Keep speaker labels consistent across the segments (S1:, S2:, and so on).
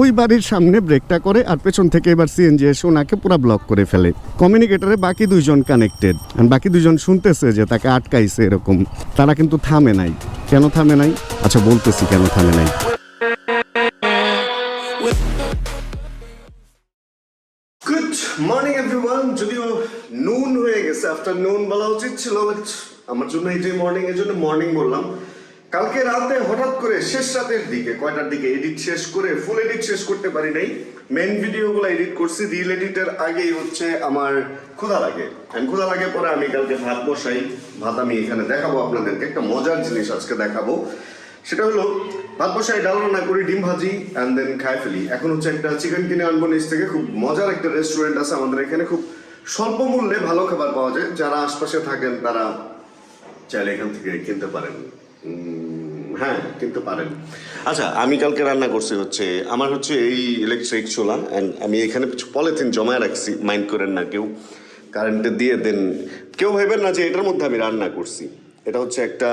S1: ওই বাড়ির সামনে ব্রেকটা করে আর পেছন থেকে এবার সিএনজি এসে ওনাকে পুরো ব্লক করে ফেলে। কমিউনিকেটরে বাকি দুইজন কানেক্টেড বাকি দুইজন শুনতেছে যে তাকে আটকাইছে এরকম। তারা কিন্তু থামে নাই। কেন থামে নাই? আচ্ছা বলতেছি কেন থামে নাই। নুন হয়ে গেছে আমার জন্য এই যে মর্নিং এর জন্য মর্নিং বললাম। কালকে রাতে হঠাৎ করে শেষ রাতের দিকে, কয়টার দিকে এডিট শেষ করে ফুল এডিট শেষ করতে পারি নাই। মেন ভিডিওগুলো এডিট করছি রিল এডিটের আগেই হচ্ছে আমার ক্ষুধা লাগে। And ক্ষুধা লাগে পরে আমি কালকে ভাত বসাই। ভাত আমি এখানে দেখাবো আপনাদেরকে, একটা মজার জিনিস আজকে দেখাবো। সেটা হলো, ভাত বসাই, ডাল রান্না করি, ডিম ভাজি অ্যান্ড দেন খাই ফেলি। এখন হচ্ছে একটা চিকেন কিনে আনব নিচ থেকে, খুব মজার একটা রেস্টুরেন্ট আছে আমাদের এখানে, খুব স্বল্প মূল্যে ভালো খাবার পাওয়া যায়। যারা আশপাশে থাকেন, তারা চাইলে এখান থেকে কিনতে পারেন। হ্যাঁ কিনতে পারেন। আচ্ছা আমি কালকে রান্না করছি হচ্ছে, আমার হচ্ছে এই ইলেকট্রিক চুলা অ্যান্ড আমি এখানে কিছু পলিথিন জমায় রাখছি মাইন্ড করেন না কেউ। কারেন্টে দিয়ে দেন। কেউ ভেবেন না যে এটার মধ্যে আমি রান্না করছি। এটা হচ্ছে একটা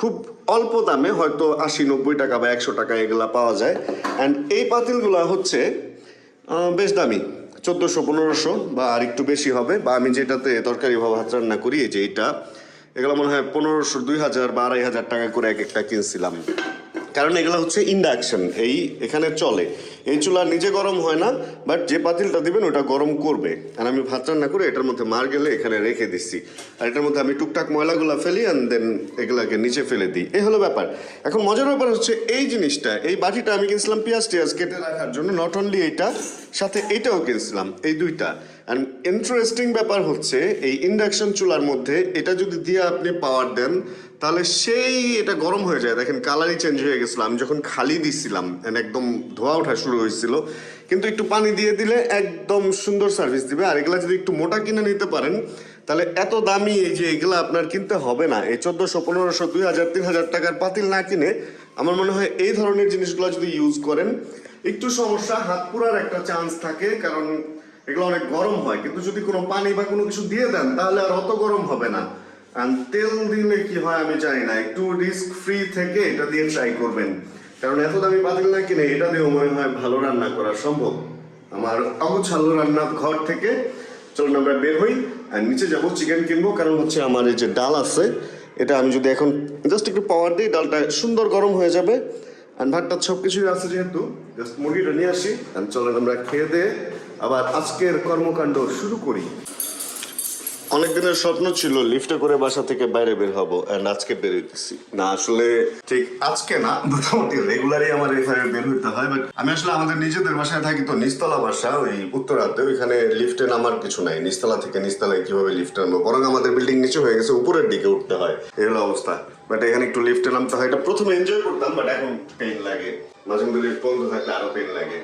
S1: খুব অল্প দামে, হয়তো আশি, নব্বই টাকা বা একশো টাকা এগুলা পাওয়া যায়। অ্যান্ড এই পাতিলগুলা হচ্ছে বেশ দামি। চোদ্দোশো, পনেরোশো বা আর একটু বেশি হবে, বা আমি যেটাতে তরকারি বা ভাত রান্না করি যে এইটা এগুলো মনে হয় পনেরোশো, দুই হাজার বা আড়াই হাজার টাকা করে এক একটা কিনছিলাম। কারণ এগুলো হচ্ছে ইন্ডাকশন, এই এখানে চলে। এই চুলা নিজে গরম হয় না বাট যে পাতিলটা দিবেন ওটা গরম করবে। আর আমি ভাত রান্না করে এটার মধ্যে মার গেলে এখানে রেখে দিচ্ছি। আর এটার মধ্যে আমি টুকটাক ময়লাগুলো ফেলি অ্যান্ড দেন এগুলাকে নিচে ফেলে দিই। এই হলো ব্যাপার। এখন মজার ব্যাপার হচ্ছে এই জিনিসটা, এই বাটিটা আমি কিনছিলাম পেঁয়াজ টিয়াজ কেটে রাখার জন্য নট অনলি এইটা, সাথে এইটাও কিনছিলাম, এই দুইটা। অ্যান্ড ইন্টারেস্টিং ব্যাপার হচ্ছে, এই ইন্ডাকশন চুলার মধ্যে এটা যদি দিয়ে আপনি পাওয়ার দেন, তাহলে সেই এটা গরম হয়ে যায়। দেখেন কালারই চেঞ্জ হয়ে গেছিল। আমি যখন খালি and একদম ধোয়া ওঠা শুরু হয়েছিল, কিন্তু একটু পানি দিয়ে দিলে একদম সুন্দর সার্ভিস দিবে। আর এগুলা যদি একটু মোটা কিনে নিতে পারেন, তাহলে এত দামি এই যে এগুলা আপনার কিনতে হবে না। এই চোদ্দোশো, পনেরোশো, দুই হাজার, তিন হাজার টাকার পাতিল না কিনে, আমার মনে হয় এই ধরনের জিনিসগুলো যদি ইউজ করেন, একটু সমস্যা, হাত পুরার একটা চান্স থাকে, কারণ এগুলো অনেক গরম হয়, কিন্তু যদি কোনো পানি বা কোনো কিছু দিয়ে দেন, তাহলে আর অত গরম হবে না। তেল দিলে কি হয় আমি জানি না, একটু রিস্ক ফ্রি থেকে এটা দিয়ে ট্রাই করবেন। কারণ এত দামি পাতিল না কিনে, এটা দিয়েও মনে হয় ভালো রান্না করা সম্ভব। আমার অগোছালো রান্নার ঘর থেকে চলুন আমরা বের হই, আর নিচে যাব চিকেন কিনবো, কারণ হচ্ছে আমার এই যে ডাল আছে, এটা আমি যদি এখন জাস্ট একটু পাওয়ার দিই, ডালটা সুন্দর গরম হয়ে যাবে। আর ভাতটা সব কিছুই আছে যেহেতু জাস্ট মুরগিটা নিয়ে আসি। চলেন আমরা খেয়ে দিয়ে আবার আজকের কর্মকাণ্ড শুরু করি। অনেক দিনের স্বপ্ন ছিল লিফটে করে বাসা থেকে বাইরে বের হব এন্ড আজকে বের হইতেছি। না আসলে ঠিক আজকে না মোটামুটি রেগুলারই আমার এখানে বের হইতে হয় বাট আমি আসলে আমাদের নিজেদের বাসায় থাকি তো নিস্তলা বাসা ওই উত্তরাতে ওইখানে লিফটে নামার কিছু নাই নিস্তলা থেকে নিস্তলায় কীভাবে লিফটে নামবো? বরং আমাদের বিল্ডিং নিচে হয়ে গেছে উপরের দিকে উঠতে হয় এই হলো অবস্থা। বাট এখানে একটু লিফটে নামতে হয় এটা প্রথমে এনজয় করতাম বাট এখন পেইন লাগে। মাঝে মধ্যে লিফট বন্ধ থাকলে আরও পেইন লাগে।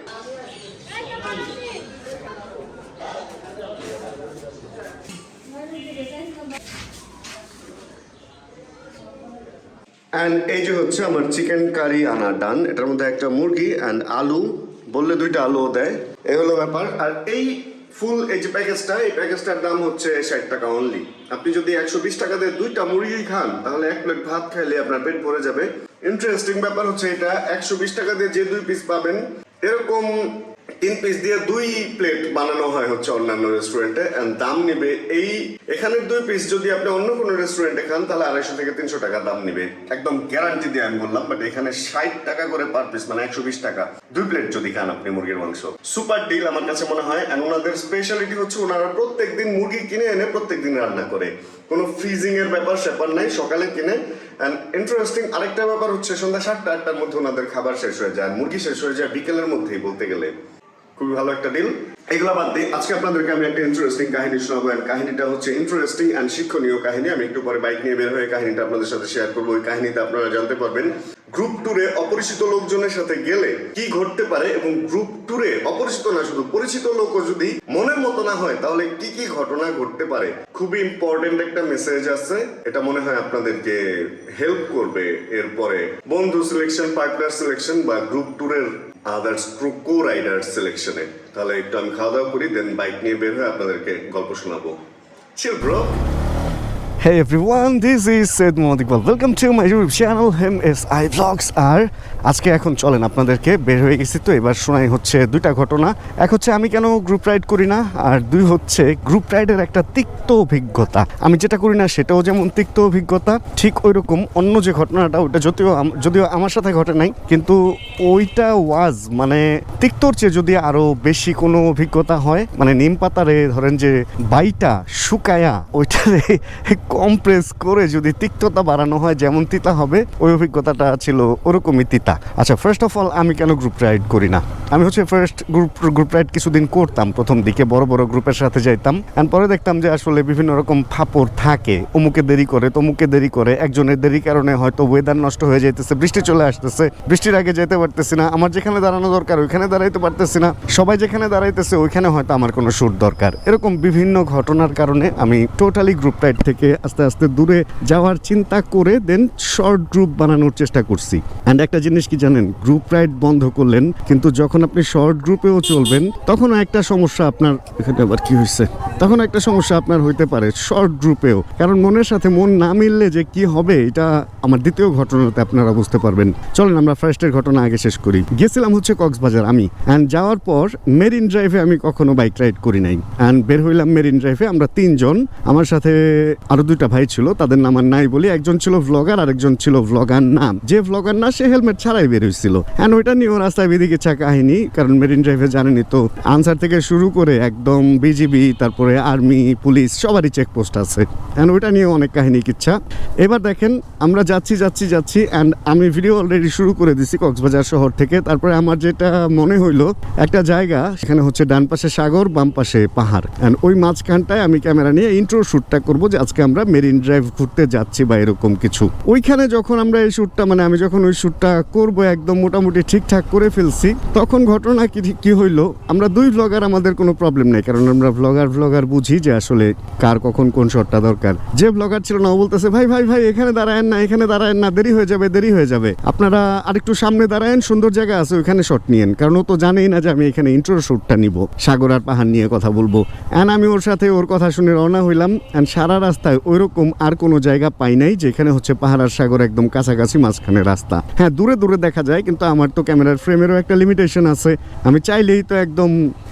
S1: অ্যান্ড এই যে হচ্ছে আমার চিকেন কারি আনা ডান, এটার মধ্যে একটা মুরগি অ্যান্ড আলু, বললে দুইটা আলুও দেয়। এই হলো ব্যাপার। আর এই ফুল, এই যে প্যাকেজটা, এই প্যাকেজটার দাম হচ্ছে ষাট টাকা অনলি আপনি যদি একশো বিশ টাকা দিয়ে দুইটা মুরগি খান, তাহলে এক প্লেট ভাত খাইলে আপনার পেট ভরে যাবে। ইন্টারেস্টিং ব্যাপার হচ্ছে এটা, একশো বিশ টাকা দিয়ে যে দুই পিস পাবেন, এরকম তিন পিস দিয়ে দুই প্লেট বানানো হয় হচ্ছে অন্যান্য রেস্টুরেন্টে দাম নিবে এই, এখানের দুই পিস যদি আপনি অন্য কোনো রেস্টুরেন্টে খান, তাহলে আড়াইশো থেকে তিনশো টাকা দাম নিবে। একদম গ্যারান্টি দিয়ে আমি বললাম বাট এখানে ষাট টাকা করে পার পিস মানে একশো বিশ টাকা। দুই প্লেট যদি খান আপনি মুরগির মাংস। সুপার ডিল আমার কাছে মনে হয় এন্ড ওনাদের স্পেশালিটি হচ্ছে ওনারা প্রত্যেক দিন মুরগি কিনে এনে প্রত্যেক দিন রান্না করে। কোনো ফ্রিজিং এর ব্যাপার স্যাপার নাই, সকালে কিনে। এন্ড ইন্টারেস্টিং আরেকটা ব্যাপার হচ্ছে সন্ধ্যা সাতটা আটটার মধ্যে ওনাদের খাবার শেষ হয়ে যায় মুরগি শেষ হয়ে যায় বিকেলের মধ্যেই বলতে গেলে। খুবই ভালো একটা ডিল এগুলো বাদ দিয়ে আজকে আপনাদেরকে আমি একটা ইন্টারেস্টিং কাহিনী শোনাবো। and কাহিনীটা হচ্ছে ইন্টারেস্টিং অ্যান্ড শিক্ষণীয় কাহিনী। আমি একটু পরে বাইক নিয়ে বের হয়ে কাহিনীটা আপনাদের সাথে শেয়ার করব। ওই কাহিনীতে আপনারা জানতে পারবেন। গ্রুপ ট্যুরে অপরিচিত লোকজনের সাথে গেলে কি ঘটতে পারে এবং গ্রুপ ট্যুরে অপরিচিত না, শুধু পরিচিত লোকও যদি মনের মতো না হয়, তাহলে কি কি ঘটনা ঘটতে পারে? খুবই ইম্পর্টেন্ট একটা মেসেজ আছে এটা মনে হয় আপনাদেরকে হেল্প করবে। এরপরে বন্ধু সিলেকশন পার্টনার সিলেকশন বা গ্রুপ ট্যুরের আদার্স কো রাইডার সিলেকশনে তাহলে একটু আমি খাওয়া দাওয়া করি দেন বাইক নিয়ে বের হয়ে আপনাদেরকে গল্প শোনাবো। Chill bro Hey everyone, this is Sid Mohammed Iqbal. Welcome to my YouTube channel MSI Vlogs. আর আজকে এখন চলেন আপনাদেরকে বের হয়ে গেছি তো এবার শোনাই হচ্ছে দুইটা ঘটনা। এক হচ্ছে আমি কেন গ্রুপ রাইড করি না আর দুই হচ্ছে গ্রুপ রাইডের একটা তিক্ত অভিজ্ঞতা। আমি যেটা করি না সেটাও যেমন তিক্ত অভিজ্ঞতা ঠিক ওই রকম অন্য যে ঘটনাটা ওটা যদিও যদিও আমার সাথে ঘটে নাই কিন্তু ওইটা ওয়াজ মানে তিক্তর চেয়ে যদি আরও বেশি কোনো অভিজ্ঞতা হয় মানে নিম পাতারে ধরেন যে বাইটা শুকায়া ওইটারে কম্প্রেস করে যদি তিক্ততা বাড়ানো হয়, যেমন তিতা হবে, ওই অভিজ্ঞতাটা ছিল ওরকমই তিতা। আচ্ছা ফার্স্ট অফ অল আমি কেন গ্রুপ রাইড করি না? আমি হচ্ছে ফার্স্ট গ্রুপ গ্রুপ রাইড কিছুদিন করতাম প্রথম দিকে, বড় বড় গ্রুপের সাথে যাইতাম। অ্যান্ড পরে দেখতাম যে আসলে বিভিন্ন রকম ফাপড় থাকে। অমুকে দেরি করে, তমুকে দেরি করে, একজনের দেরি কারণে হয়তো ওয়েদার নষ্ট হয়ে যাইতেছে, বৃষ্টি চলে আসতেছে। বৃষ্টির আগে যেতে পারতেছি না, আমার যেখানে দাঁড়ানো দরকার, ওইখানে দাঁড়াইতে পারতেছি না। সবাই যেখানে দাঁড়াইতেছে, ওইখানে হয়তো আমার কোনো শুট দরকার। এরকম বিভিন্ন ঘটনার কারণে আমি টোটালি গ্রুপ রাইড থেকে আস্তে আস্তে দূরে যাওয়ার চিন্তা করে দেন শর্ট গ্রুপ বানানোর চেষ্টা করছি। অ্যান্ড একটা জিনিস কি জানেন? গ্রুপ রাইড বন্ধ করলেন, কিন্তু যখন আপনি শর্ট গ্রুপেও চলবেন, তখনও একটা সমস্যা আপনার, এখানে আবার কি হয়েছে? তখন একটা সমস্যা আপনার হইতে পারে শর্ট গ্রুপেও। কারণ মনের সাথে মন না মিললে যে কি হবে, এটা আমার দ্বিতীয় ঘটনাতে আপনারা বুঝতে পারবেন। চলেন আমরা ফার্স্টের ঘটনা আগে শেষ করি। গেছিলাম হচ্ছে কক্সবাজার আমি। অ্যান্ড যাওয়ার পর মেরিন ড্রাইভে আমি কখনো বাইক রাইড করি নাই। অ্যান্ড বের হইলাম মেরিন ড্রাইভে, আমরা তিনজন। আমার সাথে আরও দুইটা ভাই ছিল, তাদের নাম আর নাই বলি, একজন ছিল ভ্লগার আর একজন ছিল ভ্লগার নাম যে ভ্লগার না, সে হেলমেট ছাড়াই বের হয়েছিল অ্যান্ড ওইটা নিয়েও রাস্তায় বেদিকে চা কাহিনী, কারণ মেরিন ড্রাইভে জানেনই তো আনসার থেকে শুরু করে একদম বিজিবি তারপরে আর্মি পুলিশ সবারই চেকপোস্ট আছে। অ্যান্ড ওইটা নিয়ে অনেক কাহিনী কিচ্ছা। এবার দেখেন, আমরা যাচ্ছি যাচ্ছি যাচ্ছি অ্যান্ড আমি ভিডিও অলরেডি শুরু করে দিছি কক্সবাজার শহর থেকে। তারপরে আমার যেটা মনে হইল, একটা জায়গা, সেখানে হচ্ছে ডান পাশে সাগর, বাম পাশে পাহাড়। অ্যান্ড ওই মাঝখানটায় আমি ক্যামেরা নিয়ে ইন্ট্রো শ্যুটটা করব যে আজকে আমরা মেরিন ড্রাইভ ঘুরতে যাচ্ছি বা এরকম কিছু। ওইখানে যখন আমরা এই শ্যুটটা মানে আমি যখন ওই শ্যুটটা করব একদম মোটামুটি ঠিকঠাক করে ফেলছি, তখন ঘটনা কি কি হইল? আমরা দুই ব্লগার আমাদের কোনো প্রবলেম নেই, কারণ আমরা ব্লগার ভ্লগার বুঝি যে আসলে কার কখন কোন শটটা দরকার। যে ভ্লগার ছিল না, ও বলতেছে, ভাই ভাই ভাই, এখানে দাঁড়ায়েন না, এখানে দাঁড়ায়েন না, দেরি হয়ে যাবে, দেরি হয়ে যাবে। আপনারা আরেকটু সামনে দাঁড়ায়েন, সুন্দর জায়গা আছে, ওইখানে শট নিয়েন, কারণ ও তো জানেই না যে আমি এখানে ইন্ট্রো শ্যুটটা নিব। সাগর আর পাহাড় নিয়ে কথা বলব। অ্যান্ড আমি ওর সাথে ওর কথা শুনে রওনা হইলাম অ্যান্ড সারা রাস্তায় ওইরকম আর কোনো জায়গা পাই নাই, যেখানে হচ্ছে পাহাড় আর সাগর একদম কাছাকাছি মাঝখানে রাস্তা। হ্যাঁ দূরে দূরে দেখা যায়, কিন্তু আমার তো ক্যামেরার ফ্রেমেরও একটা লিমিটেশন আছে। আমি চাইলেই তো একদম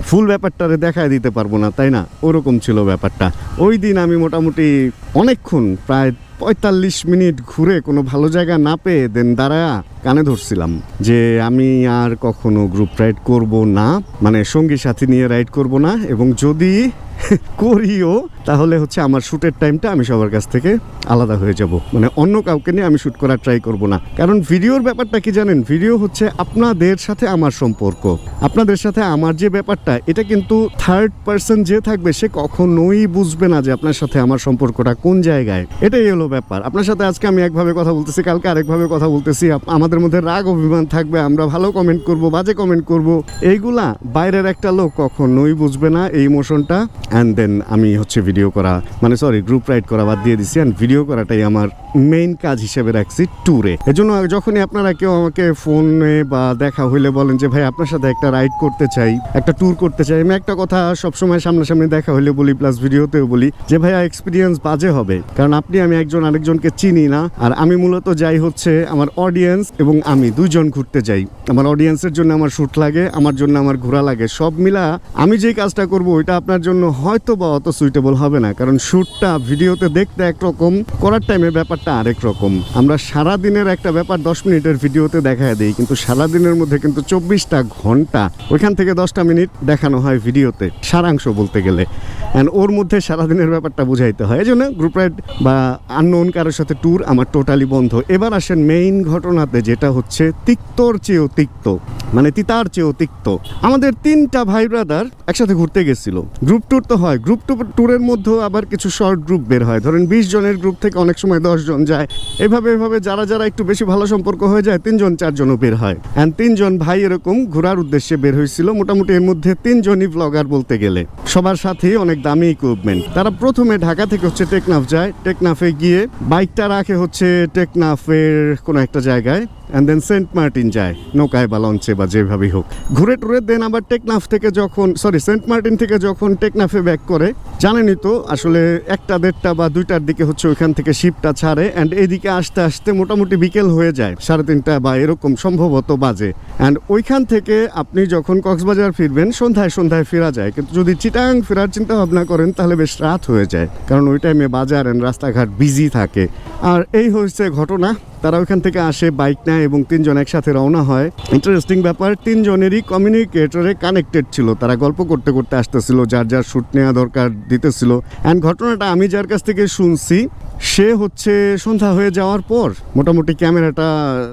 S1: ফুল ব্যাপারটারে দেখায় দিতে পারব না, তাই না? ওরকম ছিল ব্যাপারটা। ওই দিন আমি মোটামুটি অনেকক্ষণ, প্রায় পঁয়তাল্লিশ মিনিট ঘুরে কোনো ভালো জায়গা না পেয়ে দেন দাঁড়ায়া কানে ধরছিলাম যে আমি আর কখনো গ্রুপ রাইড করব না মানে সঙ্গী সাথী নিয়ে রাইড করব না, এবং যদি করিও তাহলে হচ্ছে আমার শ্যুটের টাইমটা আমি সবার কাছ থেকে আলাদা হয়ে যাব। মানে অন্য কাউকে নিয়ে আমি শ্যুট করার ট্রাই করব না। কারণ ভিডিওর ব্যাপারটা কি জানেন? ভিডিও হচ্ছে আপনাদের সাথে আমার সম্পর্ক। আপনাদের সাথে আমার যে ব্যাপারটা, এটা কিন্তু থার্ড পার্সন যে থাকবে, সে কখনোই বুঝবে না যে আপনার সাথে আমার সম্পর্কটা কোন জায়গায়। এটাই হলো ব্যাপার। আপনার সাথে আজকে আমি একভাবে কথা বলতেছি, কালকে আরেকভাবে কথা বলতেছি। আমাদের মধ্যে রাগ, অভিমান থাকবে, আমরা ভালো কমেন্ট করব, বাজে কমেন্ট করব। এইগুলা বাইরের একটা লোক কখনোই বুঝবে না এই ইমোশনটা অ্যান্ড দেন আমি হচ্ছে ভিডিও করা মানে সরি গ্রুপ রাইড করা বাদ দিয়ে দিছি অ্যান্ড ভিডিও করাটাই আমার মেইন কাজ হিসেবে রাখছি ট্যুরে এজন্য যখনই আপনারা কেউ আমাকে ফোনে বা দেখা হইলে বলেন যে, ভাই, আপনার সাথে একটা রাইড করতে চাই, একটা ট্যুর করতে চাই, আমি একটা কথা সবসময় সামনাসামনি দেখা হইলে বলি প্লাস ভিডিওতেও বলি, যে, ভাইয়া এক্সপিরিয়েন্স বাজে হবে। কারণ আপনি, আমি একজন আরেকজনকে চিনি না, আর আমি মূলত যাই হচ্ছে আমার অডিয়েন্স এবং আমি দুইজন ঘুরতে যাই। আমার অডিয়েন্সের জন্য আমার শ্যুট লাগে, আমার জন্য আমার ঘোরা লাগে, সব মিলা আমি যেই কাজটা করব, ওইটা আপনার জন্য হয়তো বা অত সুইটেবল হবে না, কারণ শ্যুটটা, ভিডিওতে দেখতে একরকম, করার টাইমে ব্যাপারটা আরেক রকম। আমরা সারা দিনের একটা ব্যাপার দশ মিনিটের ভিডিওতে দেখা দিই, কিন্তু সারা দিনের মধ্যে কিন্তু চব্বিশটা ঘণ্টা, ওইখান থেকে দশটা মিনিট দেখানো হয় ভিডিওতে, সারাংশ বলতে গেলে। অ্যান্ড ওর মধ্যে সারাদিনের ব্যাপারটা বুঝাইতে হয়। এই জন্য গ্রুপ রাইড বা আননোন কারোর সাথে ট্যুর আমার টোটালি বন্ধ। এবার আসেন মেইন ঘটনাতে, যেটা হচ্ছে তিক্তর চেয়েও তিক্ত মানে তিতার চেয়েও তিক্ত। আমাদের তিনটা ভাই ব্রাদার একসাথে ঘুরতে গেছিল। গ্রুপ ট্যুর তো হয়। গ্রুপ ট্যুরের মধ্যেও আবার কিছু শর্ট গ্রুপ বের হয়। ধরেন বিশ জনের গ্রুপ থেকে অনেক সময় দশ জন যায়। এভাবে এভাবে যারা যারা একটু বেশি ভালো সম্পর্ক হয়ে যায়, তিনজন, চারজনও বের হয়। অ্যান্ড তিনজন ভাই এরকম ঘোরার উদ্দেশ্যে বের হয়েছিল। মোটামুটি এর মধ্যে তিনজনই ব্লগার বলতে গেলে। সবার সাথেই অনেক দামি ইকুইপমেন্ট তারা প্রথমে ঢাকা থেকে হচ্ছে টেকনাফ যায়। টেকনাফে গিয়ে বাইকটা রাখে হচ্ছে টেকনাফের কোনো একটা জায়গায়। অ্যান্ড দেন সেন্ট মার্টিন যায়। নৌকায় বা লঞ্চে বা যেভাবেই হোক। ঘুরে টুরে দেন আবার টেকনাফ থেকে যখন সরি সেন্ট মার্টিন থেকে যখন টেকনাফে ব্যাক করে, জানেনই তো, আসলে একটা দেড়টা বা দুইটার দিকে হচ্ছে ওইখান থেকে শিপটা ছাড়ে অ্যান্ড এইদিকে আসতে আসতে মোটামুটি বিকেল হয়ে যায়, সাড়ে তিনটা বা এরকম সম্ভবত বাজে। অ্যান্ড ওইখান থেকে আপনি যখন কক্সবাজার ফিরবেন, সন্ধ্যায় সন্ধ্যায় ফেরা যায়। কিন্তু যদি চিটাং ফেরার চিন্তা ভাবনা করেন, তাহলে বেশ রাত হয়ে যায়। কারণ ওই টাইমে বাজার অ্যান্ড রাস্তাঘাট বিজি থাকে। আর এই হচ্ছে ঘটনা। তারা ওখান থেকে আসে বাইক নেয় এবং তিনজন একসাথে রওনা হয়। ইন্টারেস্টিং ব্যাপার, তিনজনেরই কমিউনিকেটরে কানেক্টেড ছিল। তারা গল্প করতে করতে আসতেছিল, যার যার শ্যুট নেওয়া দরকার দিতেছিল। অ্যান্ড ঘটনাটা আমি যার কাছ থেকে শুনছি সে হচ্ছে সন্ধ্যা হয়ে যাওয়ার পর মোটামুটি ক্যামেরাটা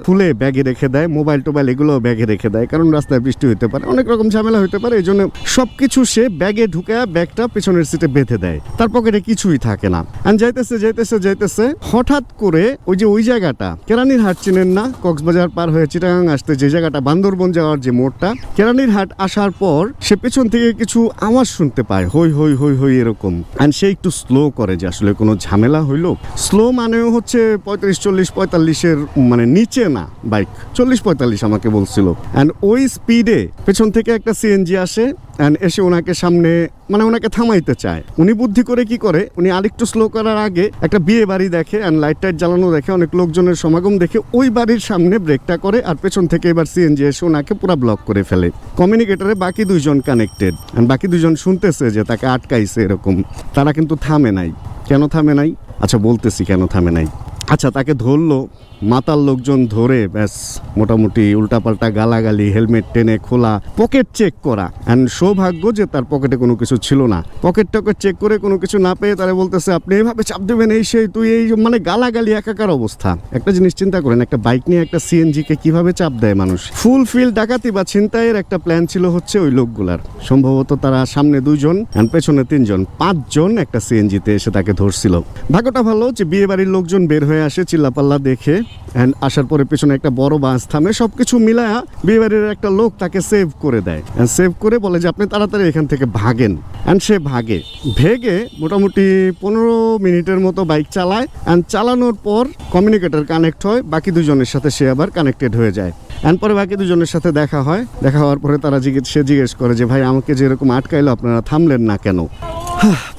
S1: খুলে ব্যাগে রেখে দেয়, মোবাইল টোবাইল এগুলো ব্যাগে রেখে দেয়, কারণ রাস্তায় বৃষ্টি হতে পারে, অনেক রকম ঝামেলা হতে পারে, এই জন্য সব কিছু সে ব্যাগে ঢুকে ব্যাগটা পেছনের সিটে বেঁধে দেয়। তার পকেটে কিছুই থাকে না। আর যাইতেছে যাইতেছে যাইতেছে, হঠাৎ করে ওই যে ওই জায়গাটা কেরানির হাট চিনেন না? কক্সবাজার পার হয়ে চিটাগাং আসতে যে জায়গাটা, বান্দরবন যাওয়ার যে মোড়টা কেরানির হাট আসার পর সে পেছন থেকে কিছু আওয়াজ শুনতে পায়, হই হই হই হই, এরকম। অ্যান্ড সে একটু স্লো করে যে আসলে কোনো ঝামেলা হইল? স্লো মানেও হচ্ছে পঁয়ত্রিশ চল্লিশ, পঁয়তাল্লিশের মানে নিচে না বাইক চল্লিশ, পঁয়তাল্লিশ আমাকে বলছিল। অ্যান্ড ওই স্পিডে পেছন থেকে একটা সিএনজি আসে অ্যান্ড এসে ওনাকে সামনে মানে ওনাকে থামাইতে চায়। উনি বুদ্ধি করে কি করে? উনি আরেকটু স্লো করার আগে একটা বিয়ে বাড়ি দেখে অ্যান্ড লাইট টাইট জ্বালানো দেখে, অনেক লোকজনের সমাগম দেখে ওই বাড়ির সামনে ব্রেকটা করে, আর পেছন থেকে এবার সিএনজি এসে ওনাকে পুরো ব্লক করে ফেলে। কমিউনিকেটরে বাকি দুইজন কানেক্টেড অ্যান্ড বাকি দুজন শুনতেছে যে তাকে আটকাইছে এরকম। তারা কিন্তু থামে নাই। কেন থামে নাই? আচ্ছা বলতেছি কেন থামে নাই। আচ্ছা তাকে ধরলো মাতাল লোকজন ধরে, ব্যাস, মোটামুটি উল্টাপাল্টা গালাগালি, হেলমেট টেনে খোলা, পকেট চেক করা। অ্যান্ড সৌভাগ্য যে তার পকেটে কোনো কিছু ছিল না। পকেট টকেট চেক করে কোনো কিছু না পেয়ে তারা বলতেছে, আপনি এইভাবে চাপ দেবেন, এই সেই, তুই এই মানে গালাগালি, একাকার অবস্থা। একটা জিনিস চিন্তা করেন, একটা বাইক নিয়ে একটা সিএনজি কে কীভাবে চাপ দেয় মানুষ? ফুল ফিল ডাকাতি বা ছিনতাইয়ের একটা প্ল্যান ছিল হচ্ছে ওই লোকগুলার। সম্ভবত তারা সামনে দুইজন অ্যান্ড পেছনে তিনজন। পাঁচজন একটা সিএনজিতে এসে তাকে ধরছিল। ভাগ্যটা ভালো যে বিয়ে বাড়ির লোকজন বের হয়ে আসে, চিল্লাপাল্লা দেখে অ্যান্ড আসার পরে পেছনে একটা বড় বাস থামে সব কিছু মিলায়া বিয়ে বাড়ির একটা লোক তাকে সেভ করে দেয়। অ্যান্ড সেভ করে বলে যে, আপনি তাড়াতাড়ি এখান থেকে ভাগেন। অ্যান্ড সে ভাগে। ভেগে মোটামুটি পনেরো মিনিটের মতো বাইক চালায়। অ্যান্ড চালানোর পর কমিউনিকেটর কানেক্ট হয়, বাকি দুজনের সাথে সে আবার কানেক্টেড হয়ে যায়। অ্যান্ড পরে বাকি দুজনের সাথে দেখা হয়। দেখা হওয়ার পরে তারা জিজ্ঞেস সে জিজ্ঞেস করে যে, ভাই, আমাকে যেরকম আটকাইলো, আপনারা থামলেন না কেন?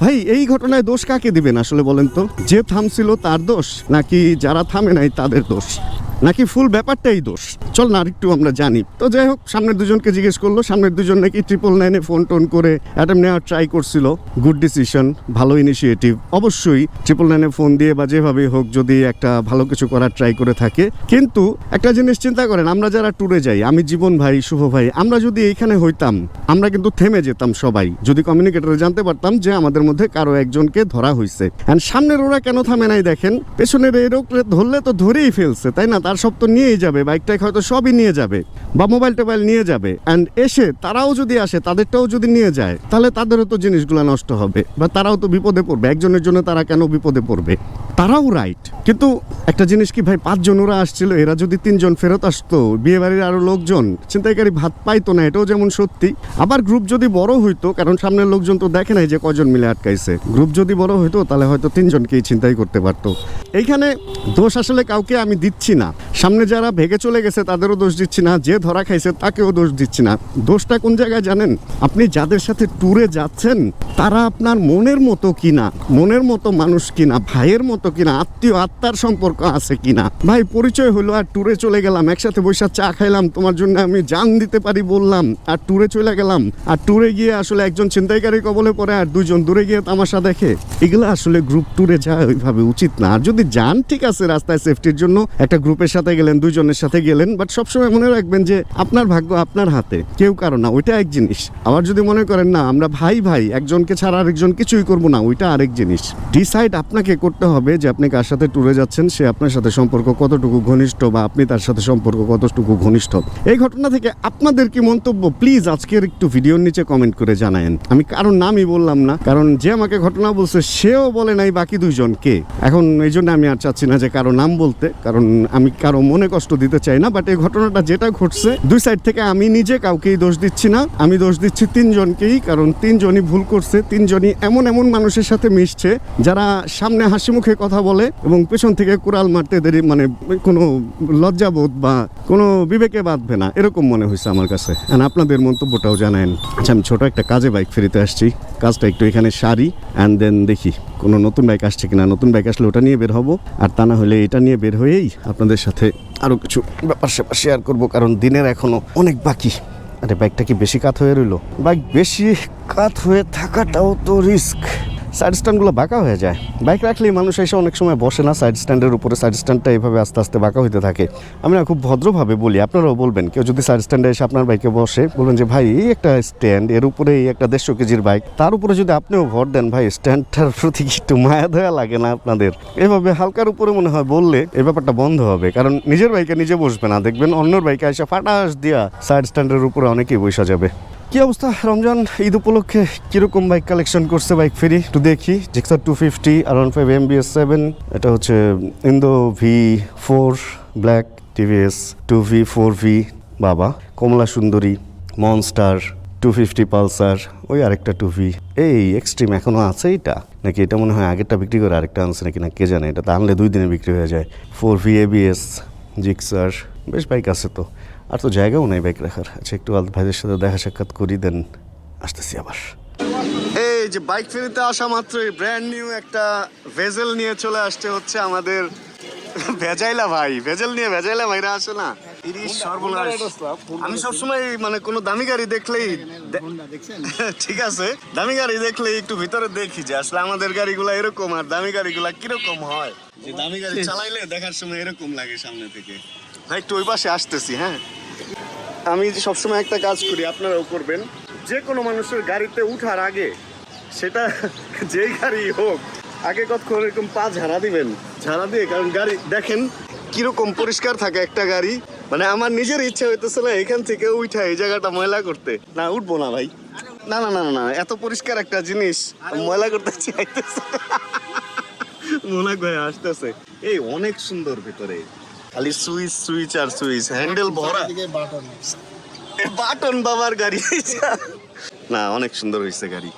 S1: ভাই, এই ঘটনায় দোষ কাকে দিবেন আসলে বলেন তো? যে থামছিল তার দোষ, নাকি যারা থামে নাই তাদের দোষ? নাকি ফুল ব্যাপারটাই দোষ? চল না, আরেকটু আমরা জানি। তো যাই হোক, সামনের দুজনকে জিজ্ঞেস করল, সামনের দুজন নাকি ট্রিপল নাইনে ফোন টোন করে অ্যাটেম্প নেওয়ার ট্রাই করছিল। গুড ডিসিশন ভালো ইনিশিয়েটিভ অবশ্যই ট্রিপল নাইনে ফোন দিয়ে বা যেভাবে হোক যদি একটা ভালো কিছু করার ট্রাই করে থাকে। কিন্তু একটা জিনিস চিন্তা করেন, আমরা যারা ট্যুরে যাই, আমি জীবন ভাই, শুভ ভাই, আমরা যদি এইখানে হইতাম, আমরা কিন্তু থেমে যেতাম সবাই। যদি কমিউনিকেটরে জানতে পারতাম যে আমাদের মধ্যে কারও একজনকে ধরা হয়েছে সামনের ওরা কেন থামে নাই দেখেন? পেছনের এই রোগরে ধরলে তো ধরেই ফেলছে, তাই না? তার সব তো নিয়েই যাবে বাইকটাই হয়তো সবই নিয়ে যাবে, বা মোবাইল টোবাইল নিয়ে যাবে। অ্যান্ড এসে তারাও যদি আসে, তাদেরটাও যদি নিয়ে যায়, তাহলে তাদেরও তো জিনিসগুলো নষ্ট হবে, বা তারাও তো বিপদে পড়বে। একজনের জন্য তারা কেন বিপদে পড়বে? তারাও রাইট কিন্তু একটা জিনিস কি ভাই, পাঁচজন ওরা আসছিল, এরা যদি তিনজন ফেরত আসতো বিয়ে বাড়ির আরও লোকজন, ছিনতাইকারী ভাত পাইতো না, এটাও যেমন সত্যি। আবার গ্রুপ যদি বড় হইতো, কারণ সামনের লোকজন তো দেখে নাই যে কজন মিলে আটকাইছে। গ্রুপ যদি বড় হইতো, তাহলে হয়তো তিনজনকেই ছিনতাই করতে পারতো। এইখানে দোষ আসলে কাউকে আমি দিচ্ছি না। সামনে যারা ভেগে চলে গেছে, তাদেরও দোষ দিচ্ছি না। যে ধরা খাইছে, তাকেও দোষ দিচ্ছি না। দোষটা কোন জায়গায় জানেন? আপনি যাদের সাথে ট্যুরে যাচ্ছেন, তারা আপনার মনের মতো কিনা? মনের মতো মানুষ কিনা? ভাইয়ের মতো কিনা? আত্মীয়, আত্মার সম্পর্ক আছে কিনা? ভাই, পরিচয় হলো, আর ট্যুরে চলে গেলাম, একসাথে বসে চা খাইলাম, তোমার জন্য আমি জান দিতে পারি বললাম। আর ট্যুরে চলে গেলাম। আর ট্যুরে গিয়ে আসলে একজন ছিনতাইকারী কবলে পরে আর দুজন দূরে গিয়ে তামাশা দেখে, এগুলো আসলে গ্রুপ ট্যুরে যাওয়া ওইভাবে উচিত না। আর যদি যান, ঠিক আছে, রাস্তায় সেফটির জন্য। একটা গ্রুপের সাথে গেলেন, দুজনের সাথে গেলেন বাট সবসময় মনে রাখবেন যে আপনার ভাগ্য আপনার হাতে, কেউ কারও না, ওইটা এক জিনিস। আবার যদি মনে করেন, না, আমরা ভাই ভাই, একজনকে ছাড়া আরেকজন কিছুই করব না, ওইটা আরেক জিনিস। ডিসাইড আপনাকে করতে হবে যে আপনি কার সাথে ট্যুরে যাচ্ছেন, সে আপনার সাথে সম্পর্ক কতটুকু ঘনিষ্ঠ বা আপনি তার সাথে সম্পর্ক কতটুকু ঘনিষ্ঠ। এই ঘটনা থেকে আপনাদের কি মন্তব্য? প্লিজ আজকের একটু ভিডিওর নিচে কমেন্ট করে জানায়েন। আমি কারোর নামই বললাম না। কারণ যে আমাকে ঘটনা বলছে, সেও বলে নাই বাকি দুইজন কে এখন এই জন্য আমি আর চাচ্ছি না যে কারও নাম বলতে, কারণ আমি কারও মনে কষ্ট দিতে চাই না বাট এই ঘটনাটা যেটা ঘটছে, দুই সাইড থেকে আমি নিজে কাউকেই দোষ দিচ্ছি না। আমি দোষ দিচ্ছি তিনজনকেই, কারণ তিনজনই ভুল করছে, তিনজনই এমন এমন মানুষের সাথে মিশছে, যারা সামনে হাসি মুখে কথা বলে এবং পেছন থেকে কোরাল মারতে দেরি মানে কোনো লজ্জাবোধ বা কোনো বিবেকে বাঁধবে না, এরকম মনে হয়েছে আমার কাছে। আপনাদের মন্তব্যটাও জানেন আচ্ছা আমি ছোট একটা কাজে বাইক ফেরিতে আসছি। কাজটা একটু এখানে সারি অ্যান্ড দেন দেখি কোনো নতুন বাইক আসছে কিনা। নতুন বাইক আসলে ওটা নিয়ে বের হব, আর তা না হলে এটা নিয়ে বের হয়েই আপনাদের সাথে আরও কিছু ব্যাপার স্যাপার শেয়ার করব, কারণ দিনের এখনও অনেক বাকি। আরে বাইকটা কি বেশি কাত হয়ে রইল? বাইক বেশি কাত হয়ে থাকাটাও তো রিস্ক সাইড স্ট্যান্ডগুলো বাঁকা হয়ে যায়। বাইক রাখলেই মানুষ এসে অনেক সময় বসে না সাইড স্ট্যান্ডের উপরে সাইড স্ট্যান্ডটা এইভাবে আস্তে আস্তে বাঁকা হইতে থাকে। আমি না খুব ভদ্রভাবে বলি, আপনারাও বলবেন, কেউ যদি সাইড স্ট্যান্ডে এসে আপনার বাইকে বসে, বলবেন যে, ভাই, এই একটা স্ট্যান্ড এর উপরে এই একটা দেড়শো কেজির বাইক তার উপরে যদি আপনিও ভর দেন, ভাই স্ট্যান্ডটার প্রতি একটু মায়া দেওয়া লাগে না আপনাদের? এভাবে হালকার উপরে মনে হয় বললে এই ব্যাপারটা বন্ধ হবে, কারণ নিজের বাইকে নিজে বসবে না। দেখবেন অন্যর বাইকে এসে ফাটাস দিয়া সাইড স্ট্যান্ডের উপরে অনেকেই বসা যাবে। কি অবস্থা? রমজান ঈদ উপলক্ষে কীরকম বাইক কালেকশন করছে বাইক ফেরি? একটু দেখি। জিক্সার টু ফিফটি আর one five M BS seven এটা হচ্ছে Indo V four black TVS two V four V বাবা, কমলা সুন্দরী মনস্টার টু ফিফটি পালসার ওই আরেকটা টু ভি এই এক্সট্রিম এখনও আছে এটা? নাকি এটা মনে হয় আগেরটা বিক্রি করে আরেকটা আনছে নাকি না কে জানে? এটা আনলে দুই দিনে বিক্রি হয়ে যায়। ফোর ভি এবিএস জিক্সার বেশ বাইক আছে তো। আর তো জায়গাও নাই বাইক রাখার। আচ্ছা একটু আলদ ভাইদের সাথে দেখা সাক্ষাৎ করি দেন আসতেছি আবার। এই যে বাইক ফেরিতে আসা মাত্রই ব্র্যান্ড নিউ একটা ভেজেল নিয়ে চলে আসতে হচ্ছে আমাদের ভেজাইলা ভাই। ভেজেল নিয়ে ভেজাইলা ভাইরা আসে না? ইরিশ সর্বনাশ। আমি সবসময় মানে কোনো দামি গাড়ি দেখলেই ঠিক আছে দামি গাড়ি দেখলে একটু ভিতরে দেখি যে আসলে আমাদের গাড়িগুলো এরকম আর দামি গাড়িগুলো কীরকম হয়। যে দামি গাড়ি চালাইলে দেখার সময় এরকম লাগে সামনে থেকে। ভাই একটু ওই পাশে আসতেছি হ্যাঁ? আমি সবসময় একটা কাজ করি আপনারাও করবেন। যে কোনো মানুষের গাড়িতে উঠার আগে সেটা যেই গাড়ি হোক আগে কতক্ষণ এরকম পা ঝাড়া দিবেন? ঝাড়া দিয়ে কারণ গাড়ি দেখেন কীরকম পরিষ্কার থাকে একটা গাড়ি মানে আমার নিজের ইচ্ছা হইতেছে না এখান থেকে উঠা এই জায়গাটা ময়লা করতে। না উঠবো না ভাই। না না না না, না এত পরিষ্কার একটা জিনিস ময়লা করতে চাইতেছে। মনে করে আসতেছে। এই অনেক সুন্দর ভিতরে। খালি সুইচ সুইচ আর সুইচ। হ্যান্ডেল ভরা। বাটন। বাবার গাড়ি। না অনেক সুন্দর হয়েছে গাড়ি।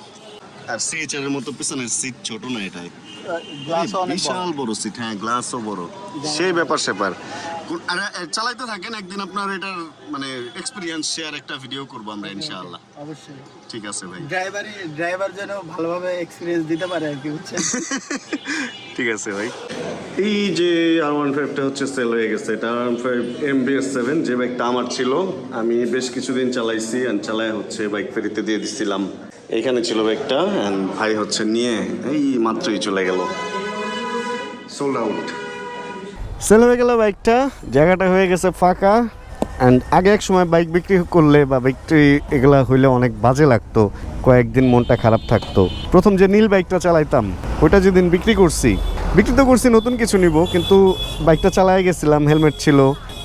S1: আর সিএচআর এর মতো পিছনের সিট ছোট না এটাই। বিশাল বড় সিট হ্যাঁ গ্লাসও বড়। সেই ব্যাপার স্যাপার। আর আর চালাইতে থাকেন একদিন আপনার এটার মানে এক্সপিরিয়েন্স শেয়ার একটা ভিডিও করব আমরা ইনশাআল্লাহ।
S2: অবশ্যই।
S1: ঠিক আছে ভাই।
S2: ড্রাইভারই ড্রাইভার যেন ভালোভাবে এক্সপিরিয়েন্স দিতে পারে আর কি বুঝছেন?
S1: ঠিক আছে ভাই। এই যে আর ওয়ান ফাইভটা হচ্ছে সেল হয়ে গেছে এটা R one five M B S seven যে বাইকটা আমার ছিল আমি বেশ কিছুদিন চালাইছি অ্যান্ড চালায় হচ্ছে বাইক ফেরিতে দিয়ে দিছিলাম। এইখানে ছিল বাইকটা অ্যান্ড ভাই হচ্ছে নিয়ে এই মাত্রই চলে গেল। সোল্ড আউট সেল হয়ে গেল বাইকটা, জায়গাটা হয়ে গেছে ফাঁকা। অ্যান্ড আগে এক সময় বাইক বিক্রি করলে বা বিক্রি এগুলা হইলে অনেক বাজে লাগতো, কয়েকদিন মনটা খারাপ থাকতো। প্রথম যে নীল বাইকটা চালাইতাম, ওইটা যেদিন বিক্রি করছি, বিক্রি তো করছি, নতুন কিছু নিব, কিন্তু বাইকটা চালায় গেছিলাম, হেলমেট ছিল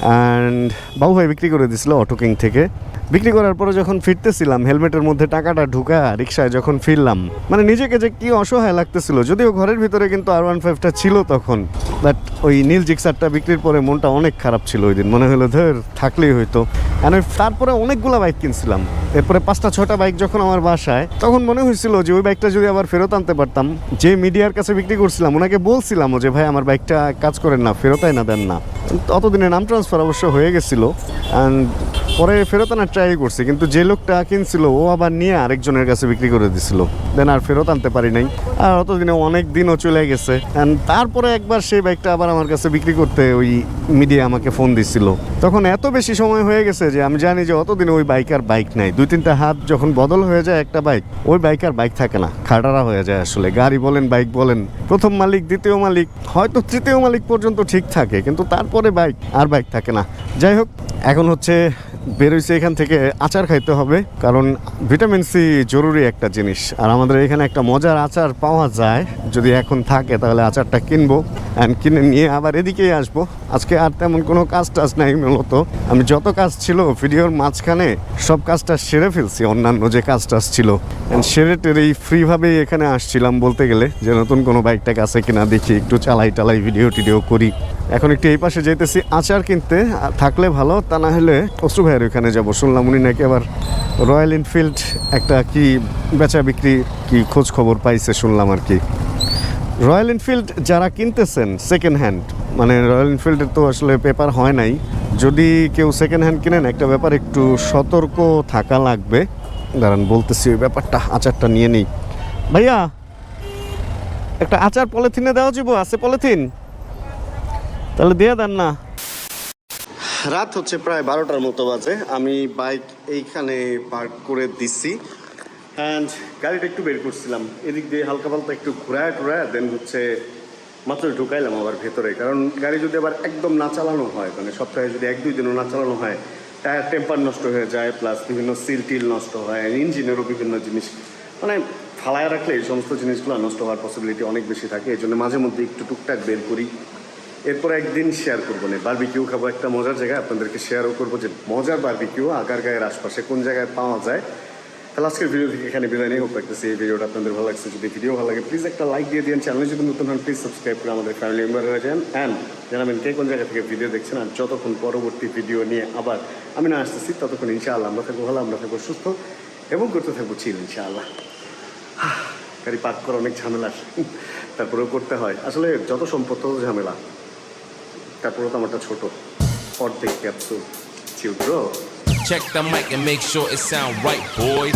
S1: অ্যান্ড বাবু ভাই বিক্রি করে দিছিল অটো কিং থেকে। বিক্রি করার পরে যখন ফিরতেছিলাম, হেলমেটের মধ্যে টাকাটা ঢুকা রিক্সায় যখন ফিরলাম মানে নিজেকে যে কি অসহায় লাগতেছিল, যদিও ঘরের ভিতরে কিন্তু আর ওয়ান ফাইভটা ছিল তখন বাট ওই নীল জিক্সারটা বিক্রির পরে মনটা অনেক খারাপ ছিল ওই দিন। মনে হলো, ধর, থাকলেই হইতো। ওই তারপরে অনেকগুলো বাইক কিনছিলাম। এরপরে পাঁচটা ছটা বাইক যখন আমার বাসায়, তখন মনে হয়েছিল যে ওই বাইকটা যদি আবার ফেরত আনতে পারতাম, যে মিডিয়ার কাছে বিক্রি করছিলাম, ওনাকে বলছিলাম যে, ভাই, আমার বাইকটা কাজ করেন না ফেরত না দেন না। অতদিনে নাম ট্রান্সফার অবশ্য হয়ে গেছিল। অ্যান্ড পরে ফেরত আনার ট্রাই করছি, কিন্তু যে লোকটা কিনছিল, ও আবার নিয়ে আরেকজনের কাছে বিক্রি করে দিছিল। দেন আর ফেরত আনতে পারি নাই। আর অতদিনে অনেক দিনও চলে গেছে। তারপরে একবার সেই বাইকটা আবার আমার কাছে বিক্রি করতে ওই মিডিয়া আমাকে ফোন দিছিল। তখন এত বেশি সময় হয়ে গেছে যে আমি জানি যে অতদিনে ওই বাইক আর বাইক নাই। দুই তিনটা হাত যখন বদল হয়ে যায় একটা বাইক ওই বাইক আর বাইক থাকে না। খাটারা হয়ে যায় আসলে। গাড়ি বলেন বাইক বলেন, প্রথম মালিক, দ্বিতীয় মালিক, হয়তো তৃতীয় মালিক পর্যন্ত ঠিক থাকে, কিন্তু তারপরে বাইক আর বাইক থাকে না। যাই হোক, এখন হচ্ছে বেরোইছে এখান থেকে আচার খাইতে হবে, কারণ ভিটামিন সি জরুরি একটা জিনিস। আর আমাদের এখানে একটা মজার আচার পাওয়া যায়, যদি এখন থাকে তাহলে আচারটা কিনবো অ্যান্ড কিনে নিয়ে আবার এদিকেই আসব। আজকে আর তেমন কোনো কাজ টাজ নাই মূলত। আমি যত কাজ ছিল ভিডিওর মাঝখানে, সব কাজটা সেরে ফেলছি, অন্যান্য যে কাজ টাজ ছিল। অ্যান্ড সেরে টেরেই ফ্রিভাবেই এখানে আসছিলাম বলতে গেলে যে নতুন কোনো বাইকটা আছে কিনা দেখি, একটু চালাই টালাই ভিডিও টিডিও করি। এখন একটু এই পাশে যেতেছি আচার কিনতে থাকলে ভালো, তা না হলে অশ্রু ভাইয়ের ওখানে যাব। শুনলাম উনি নাকি আবার রয়্যাল এনফিল্ড একটা কি বেচা বিক্রি, কি খোঁজ খবর পাইছে, শুনলাম আর কি। রয়্যাল এনফিল্ড যারা কিনতেছেন সেকেন্ড হ্যান্ড মানে রয়্যাল এনফিল্ডের তো আসলে পেপার হয় নাই। যদি কেউ সেকেন্ড হ্যান্ড কিনেন, একটা ব্যাপার একটু সতর্ক থাকা লাগবে। দাঁড়ান, বলতেছি ওই ব্যাপারটা, আচারটা নিয়ে নিই। ভাইয়া, একটা আচার পলিথিনে দেওয়া যাব, আছে পলিথিন? তাহলে দিয়ে দেন না। রাত হচ্ছে প্রায় বারোটার মতো বাজে। আমি বাইক এইখানে পার্ক করে দিচ্ছি অ্যান্ড গাড়িটা একটু বের করছিলাম। এদিক দিয়ে হালকা পাল্টা একটু ঘোরায় টোরায় দেন হচ্ছে মাত্র ঢুকাইলাম আবার ভেতরে। কারণ গাড়ি যদি আবার একদম না চালানো হয় মানে সপ্তাহে যদি এক, দুই দিনও না চালানো হয়, টায়ার, টেম্পার নষ্ট হয়ে যায় প্লাস বিভিন্ন সিল, টিল নষ্ট হয় ইঞ্জিনেরও বিভিন্ন জিনিস মানে ফালায় রাখলে এই সমস্ত জিনিসগুলো নষ্ট হওয়ার পসিবিলিটি অনেক বেশি থাকে। এই জন্য মাঝে মধ্যে একটু টুকটাক বের করি। এরপর একদিন শেয়ার করব না। বারবিকিউ খাব একটা মজার জায়গায়, আপনাদেরকে শেয়ারও করব যে মজার বারবিকিউ আগার গায়ের আশপাশে কোন জায়গায় পাওয়া যায়। তাহলে আজকের ভিডিও থেকে এখানে বিদায় নিয়ে হোক করতেছি এই ভিডিওটা আপনাদের ভালো লাগছে। যদি ভিডিও ভালো লাগে প্লিজ একটা লাইক দিয়ে দিন চ্যানেলে যদি নতুন হন প্লিজ সাবস্ক্রাইব করে আমাদের ফ্যামিলি মেম্বার হয়ে যান অ্যান্ড জানাবেন কে কোন জায়গা থেকে ভিডিও দেখছেন। আর যতক্ষণ পরবর্তী ভিডিও নিয়ে আবার আমি না আসতেছি, ততক্ষণ ইনশাআল্লাহ আমরা থাকব ভালো, আমরা থাকব সুস্থ এবং করতে থাকব চিল ইনশাআল্লাহ। গাড়ি পার্ক করা অনেক ঝামেলা তারপরেও করতে হয়। আসলে যত সম্পদ, তত ঝামেলা। তারপরেও তো আমারটা ছোট অর্ধেক capsule chill bro
S3: Check the mic and make sure it sound right, boys.